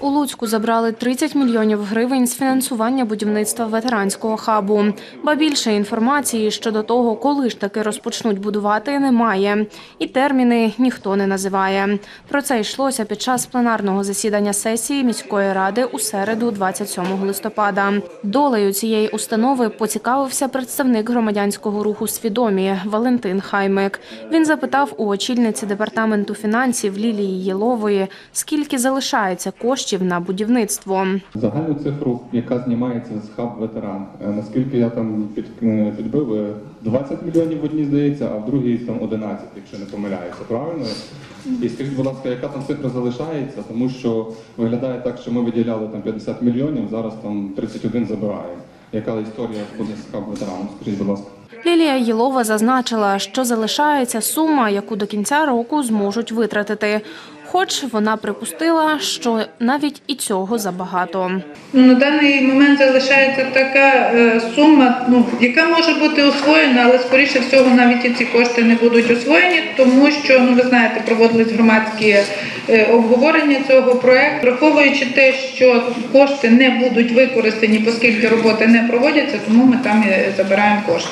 У Луцьку забрали 30 мільйонів гривень з фінансування будівництва ветеранського хабу. Ба більше інформації щодо того, коли ж таки розпочнуть будувати, немає. І терміни ніхто не називає. Про це йшлося під час пленарного засідання сесії міської ради у середу, 27 листопада. Долею цієї установи поцікавився представник громадянського руху свідомі Валентин Хаймик. Він запитав у очільниці департаменту фінансів Лілії Єлової, скільки залишається коштів на будівництво. Загальну цифру, яка знімається з хаб ветеран. Е, Наскільки я там е, підбив, е, 20 мільйонів в одній здається, а в другій там 11, якщо не помиляюся, правильно? І скажіть, будь ласка, яка там цифра залишається, тому що виглядає так, що ми виділяли там 50 мільйонів, зараз там 31 забираємо. Яка історія буде з хаб ветераном? Скажіть, будь ласка. Лілія Єлова зазначила, що залишається сума, яку до кінця року зможуть витратити. Хоч вона припустила, що навіть і цього забагато. Ну, на даний момент залишається така е, сума, ну, яка може бути освоєна, але скоріше всього навіть і ці кошти не будуть освоєні, тому що ну ви знаєте, проводились громадські е, обговорення цього проекту, враховуючи те, що кошти не будуть використані, оскільки роботи не проводяться, тому ми там і забираємо кошти.